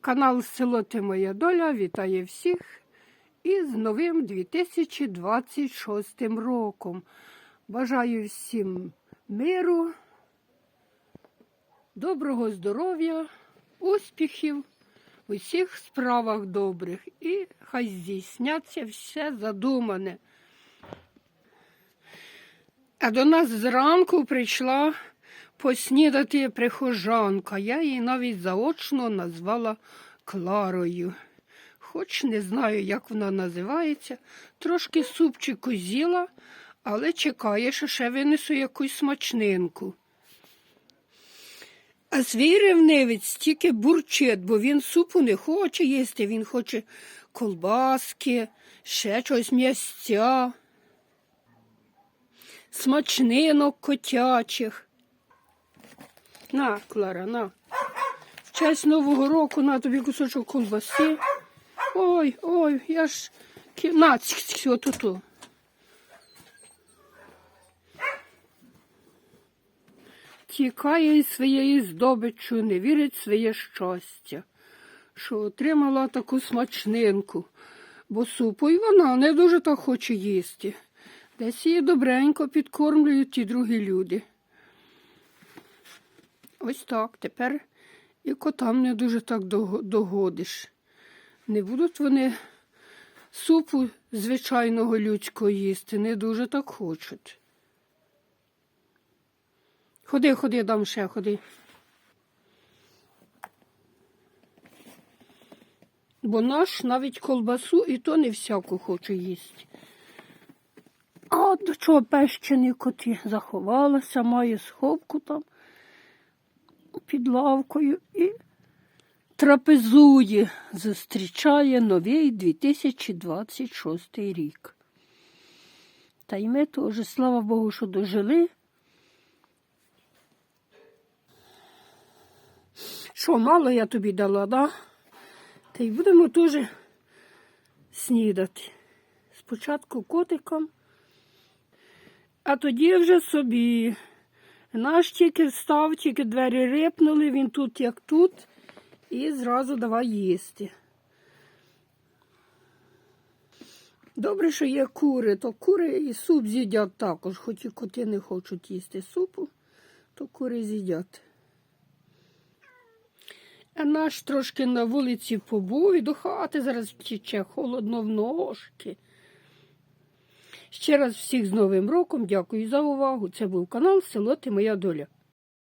Канал Село Ти Моя Доля вітає всіх із новим 2026 роком. Бажаю всім миру, доброго здоров'я, успіхів у всіх справах добрих і хай здійсняться все задумане. А до нас зранку прийшла поснідати прихожанка. Я її навіть заочно назвала Кларою. Хоч не знаю, як вона називається. Трошки супчику з'їла, але чекає, що ще винесу якусь смачнинку. А свій ревнивець тільки бурчить, бо він супу не хоче їсти, він хоче колбаски, ще чогось м'ясця, смачнинок котячих. На, Клара, на. В честь Нового року на тобі кусочок колбаси. Ой, ой, я ж на отуту. Тікає із своєї здобиччю, не вірить в своє щастя, що отримала таку смачнинку, бо супу й вона не дуже так хоче їсти. Десь її добренько підкормлюють ті другі люди. Ось так. Тепер і котам не дуже так догодиш. Не будуть вони супу звичайного людського їсти, не дуже так хочуть. Ходи, ходи, дам ще ходи. Бо наш навіть колбасу і то не всяку хоче їсти. А до чого пещені коти заховалася, має сховку там під лавкою і трапезує, зустрічає новий 2026 рік. Та й ми теж, слава Богу, що дожили. Що, мало я тобі дала, да? Та й будемо теж снідати. Спочатку котиком, а тоді вже собі. Наш тільки встав, тільки двері рипнули, він тут як тут, і зразу давай їсти. Добре, що є кури, то кури і суп з'їдять також, хоч і коти не хочуть їсти супу, то кури з'їдять. А наш трошки на вулиці побув і до хати зараз втіче, холодно в ножки. Ще раз всіх з Новим роком. Дякую за увагу. Це був канал Село Ти Моя Доля.